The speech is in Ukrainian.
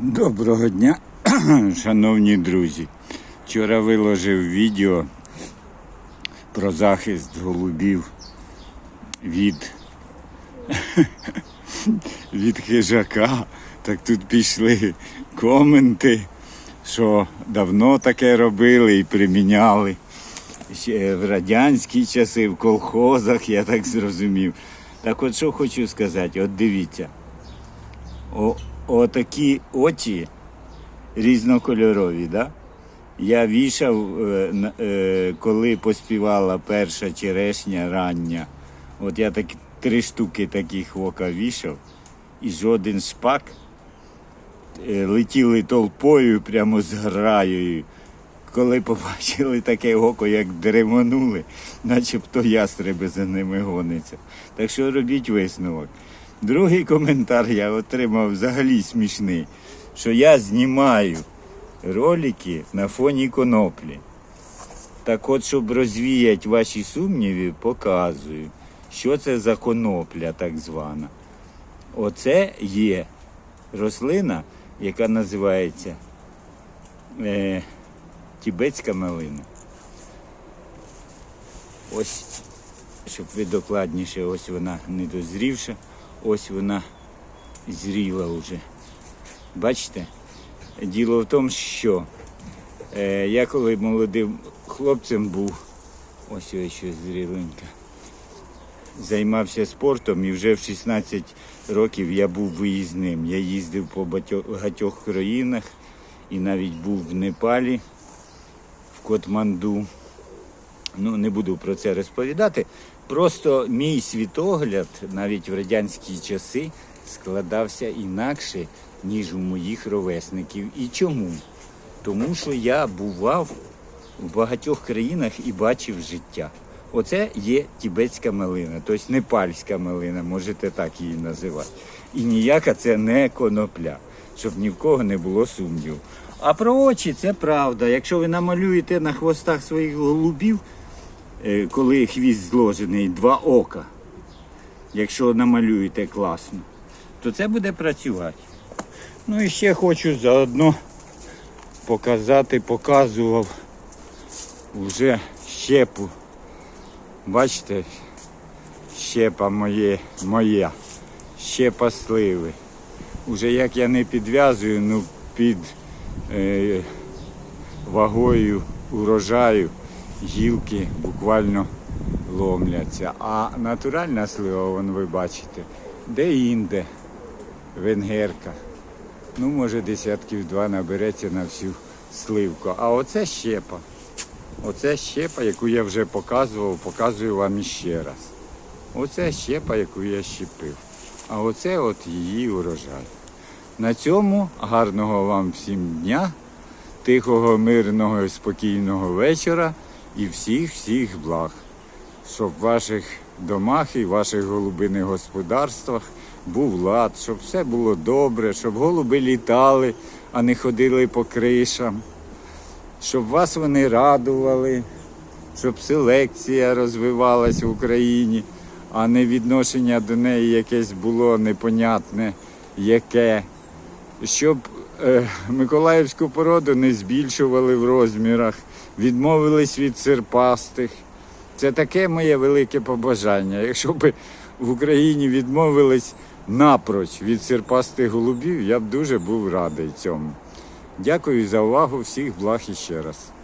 Доброго дня, шановні друзі. Вчора виложив відео про захист голубів від, від хижака. Так тут пішли коменти, що давно таке робили і приміняли. Ще в радянські часи, в колхозах, я так зрозумів. Так от що хочу сказати, от дивіться. О, отакі очі різнокольорові, да? Я вішав, е, е, коли поспівала перша черешня рання. От я так три штуки таких ока вішав, і жоден шпак е, летіли толпою прямо з граєю. Коли побачили таке око, як дремонули, начебто ястреби за ними гониться. Так що робіть висновок. Другий коментар я отримав взагалі смішний, що я знімаю ролики на фоні коноплі. Так от, щоб розвіяти ваші сумніви, показую, що це за конопля так звана. Оце є рослина, яка називається е, тібетська малина. Ось, щоб ви докладніше, ось вона недозрівша, ось вона зріла вже. Бачите? Діло в тому, що е, я коли молодим хлопцем був, ось ось ще зріленька, займався спортом і вже в 16 років я був виїзним. Я їздив по багатьох країнах і навіть був в Непалі, в Котманду. Ну, не буду про це розповідати. Просто мій світогляд навіть в радянські часи складався інакше, ніж у моїх ровесників. І чому? Тому що я бував в багатьох країнах і бачив життя. Оце є тібетська малина, тобто непальська малина, можете так її називати. І ніяка це не конопля, щоб ні в кого не було сумніву. А про очі це правда. Якщо ви намалюєте на хвостах своїх голубів, коли хвіст зложений, два ока, якщо намалюєте класно, то це буде працювати. Ну і ще хочу заодно показати, показував вже щепу. Бачите, щепа моє, моя, щепа сливи. Уже як я не підв'язую, ну під е, вагою урожаю гілки буквально ломляться. А натуральна слива, вон ви бачите, де-інде, венгерка. Ну, може, десятків два набереться на всю сливку. А оце щепа. Оце щепа, яку я вже показував, показую вам іще раз. Оце щепа, яку я щепив. А оце от її урожай. На цьому гарного вам всім дня, тихого, мирного і спокійного вечора і всіх-всіх благ. Щоб в ваших домах і ваших голубиних господарствах був лад, щоб все було добре, щоб голуби літали, а не ходили по кришам щоб вас вони радували, щоб селекція розвивалась в Україні, а не відношення до неї якесь було непонятне, яке. Щоб Миколаївську породу не збільшували в розмірах, відмовились від серпастих. Це таке моє велике побажання. Якщо б в Україні відмовились напроч від серпастих голубів, я б дуже був радий цьому. Дякую за увагу. Всіх благ ще раз.